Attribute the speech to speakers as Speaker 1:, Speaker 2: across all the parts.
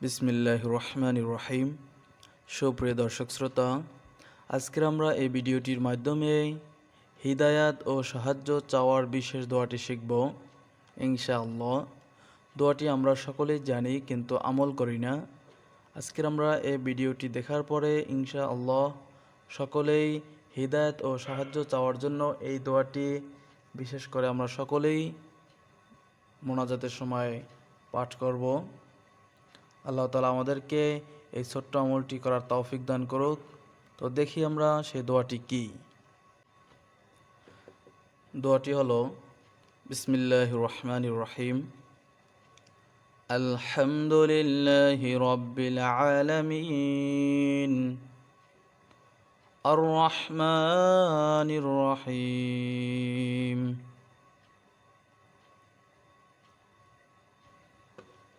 Speaker 1: বিসমিল্লাহ রহমান রহিম সুপ্রিয় দর্শক শ্রোতা, আজকের আমরা এই ভিডিওটির মাধ্যমে হিদায়াত ও সাহায্য চাওয়ার বিশেষ দোয়াটি শিখব। ইনশাআল্লাহ, দোয়াটি আমরা সকলেই জানি কিন্তু আমল করি না। আজকের আমরা এই ভিডিওটি দেখার পরে ইনশাআল্লাহ সকলেই হিদায়াত ও সাহায্য চাওয়ার জন্য এই দোয়াটি বিশেষ করে আমরা সকলেই মোনাজাতের সময় পাঠ করব। আল্লাহ তালা আমাদেরকে এই ছোট্ট আমলটি করার তৌফিক দান করুক। তো দেখি আমরা সেই দোয়াটি কি। দোয়াটি হলো বিসমিল্লাহ রহমান রহিম। আলহামদুলিল্লাহ রব্বিল আলামিন। আর রহমান রহিম।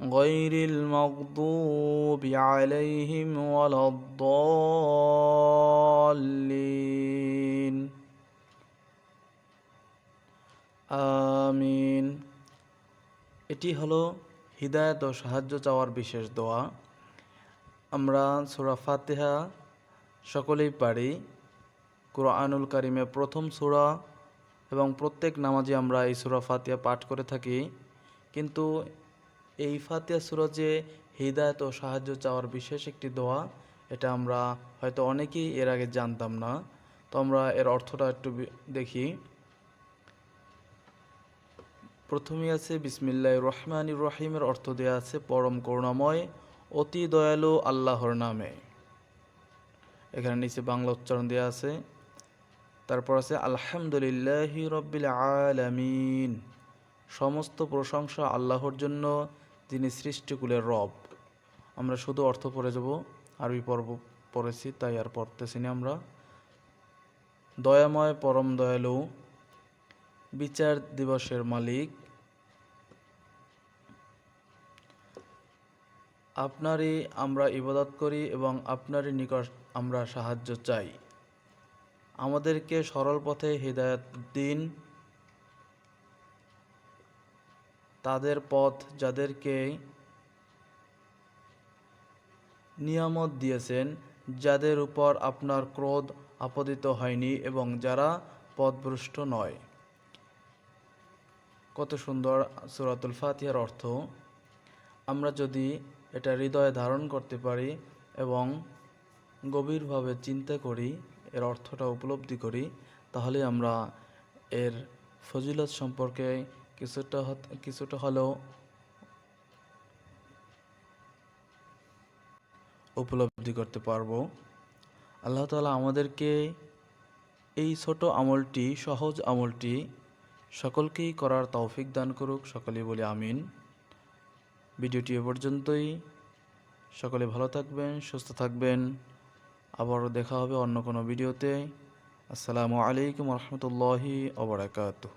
Speaker 1: غير المغضوب عليهم ولا الضالين আমিন এটি হলো হৃদায়ত ও সাহায্য চাওয়ার বিশেষ দোয়া আমরা সুরা ফাতেহা সকলেই পারি কোরআনুল কারিমে প্রথম সুরা এবং প্রত্যেক নামাজে আমরা এই সুরা ফাতিহা পাঠ করে থাকি কিন্তু এই ফাতিয়া সুরা যে হৃদায়ত ও সাহায্য চাওয়ার বিশেষ একটি দোয়া, এটা আমরা হয়তো অনেকেই এর আগে জানতাম না। তো আমরা এর অর্থটা একটু দেখি। প্রথমেই আছে বিসমিল্লাহ রহমান রহিমের অর্থ দেওয়া আছে, পরম করুণাময়, অতি দয়ালু আল্লাহর নামে। এখানে নিচে বাংলা উচ্চারণ দেওয়া আছে। তারপর আছে, আলহামদুলিল্লাহ রব্বিল আলামিন। সমস্ত প্রশংসা আল্লাহর জন্য যিনি সৃষ্টিকুলের রব। আমরা শুধু অর্থ পড়ে যাব, আরবি পর্ব পড়েছি, তাই আর পড়তেছি না আমরা। দয়াময় পরম দয়ালু, বিচার দিবসের মালিক, আপনারই আমরা ইবাদত করি এবং আপনারই নিকট আমরা সাহায্য চাই। আমাদেরকে সরল পথে হৃদায়ত দিন তাদের পথ যাদেরকে নিয়ামত দিয়েছেন, যাদের উপর আপনার ক্রোধ আপদিত হয়নি এবং যারা পথভ্রষ্ট নয়। কত সুন্দর সুরাতুল ফাতিহার অর্থ। আমরা যদি এটা হৃদয়ে ধারণ করতে পারি এবং গভীরভাবে চিন্তা করি, এর অর্থটা উপলব্ধি করি, তাহলে আমরা এর ফজিলত সম্পর্কে কিছুটা কিছুটা হলেও উপলব্ধি করতে পারব। আল্লাহ তালা আমাদেরকে এই ছোট আমলটি, সহজ আমলটি সকলকেই করার তৌফিক দান করুক। সকলেই বলি আমিন। ভিডিওটি এ পর্যন্তই। সকলে ভালো থাকবেন, সুস্থ থাকবেন। আবারও দেখা হবে অন্য কোনো ভিডিওতে। আসসালামু আলাইকুম রহমতুল্লাহি ওবরাকাতুহ